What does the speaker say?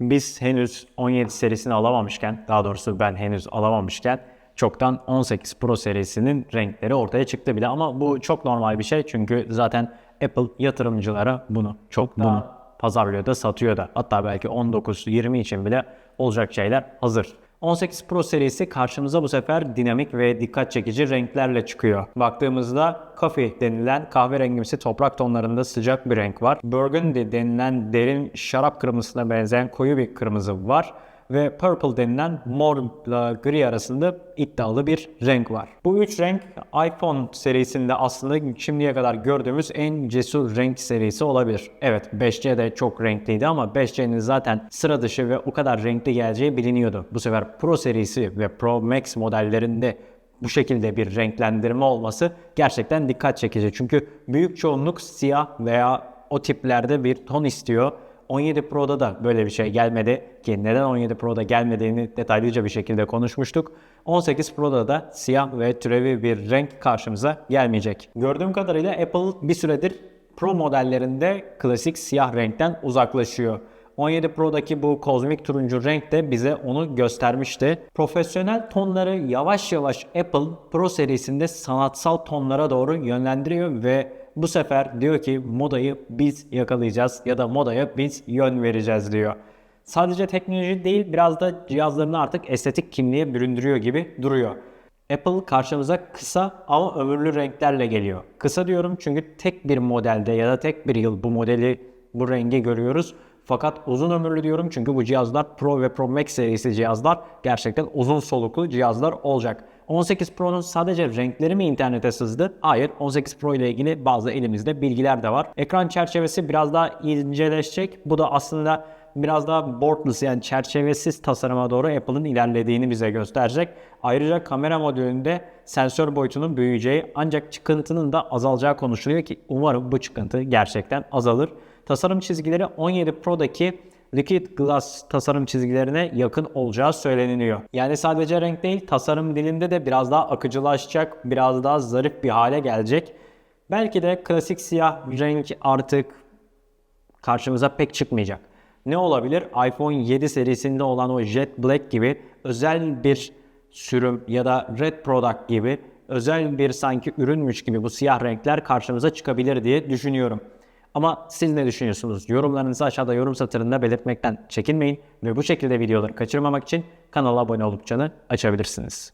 Biz henüz 17 serisini alamamışken, daha doğrusu ben henüz alamamışken çoktan 18 Pro serisinin renkleri ortaya çıktı bile ama bu çok normal bir şey çünkü zaten Apple yatırımcılara bunu çok bunu pazarlıyor da satıyor da hatta belki 19-20 için bile olacak şeyler hazır. 18 Pro serisi karşımıza bu sefer dinamik ve dikkat çekici renklerle çıkıyor. Baktığımızda coffee denilen kahverengimsi toprak tonlarında sıcak bir renk var. Burgundy denilen derin şarap kırmızısına benzeyen koyu bir kırmızı var ve purple denilen morla gri arasında iddialı bir renk var. Bu üç renk iPhone serisinde aslında şimdiye kadar gördüğümüz en cesur renk serisi olabilir. Evet 5C de çok renkliydi ama 5C'nin zaten sıra dışı ve o kadar renkli geleceği biliniyordu. Bu sefer Pro serisi ve Pro Max modellerinde bu şekilde bir renklendirme olması gerçekten dikkat çekici. Çünkü büyük çoğunluk siyah veya o tiplerde bir ton istiyor. 17 Pro'da da böyle bir şey gelmedi ki neden 17 Pro'da gelmediğini detaylıca bir şekilde konuşmuştuk. 18 Pro'da da siyah ve türevi bir renk karşımıza gelmeyecek. Gördüğüm kadarıyla Apple bir süredir Pro modellerinde klasik siyah renkten uzaklaşıyor. 17 Pro'daki bu kozmik turuncu renk de bize onu göstermişti. Profesyonel tonları yavaş yavaş Apple Pro serisinde sanatsal tonlara doğru yönlendiriyor ve bu sefer diyor ki modayı biz yakalayacağız ya da modaya biz yön vereceğiz diyor. Sadece teknoloji değil biraz da cihazlarını artık estetik kimliğe büründürüyor gibi duruyor. Apple karşımıza kısa ama ömürlü renklerle geliyor. Kısa diyorum çünkü tek bir modelde ya da tek bir yıl bu modeli bu rengi görüyoruz. Fakat uzun ömürlü diyorum çünkü bu cihazlar Pro ve Pro Max serisi cihazlar gerçekten uzun soluklu cihazlar olacak. 18 Pro'nun sadece renkleri mi internete sızdı? Hayır. 18 Pro ile ilgili bazı elimizde bilgiler de var. Ekran çerçevesi biraz daha inceleşecek. Bu da aslında biraz daha borderless yani çerçevesiz tasarıma doğru Apple'ın ilerlediğini bize gösterecek. Ayrıca kamera modülünde sensör boyutunun büyüyeceği ancak çıkıntının da azalacağı konuşuluyor ki umarım bu çıkıntı gerçekten azalır. Tasarım çizgileri 17 Pro'daki Liquid Glass tasarım çizgilerine yakın olacağı söyleniliyor. Yani sadece renk değil, tasarım dilinde de biraz daha akıcılaşacak, biraz daha zarif bir hale gelecek. Belki de klasik siyah renk artık karşımıza pek çıkmayacak. Ne olabilir? iPhone 7 serisinde olan o Jet Black gibi özel bir sürüm ya da Red Product gibi özel bir sanki ürünmüş gibi bu siyah renkler karşımıza çıkabilir diye düşünüyorum. Ama siz ne düşünüyorsunuz? Yorumlarınızı aşağıda yorum satırında belirtmekten çekinmeyin ve bu şekilde videoları kaçırmamak için kanala abone olup çanı açabilirsiniz.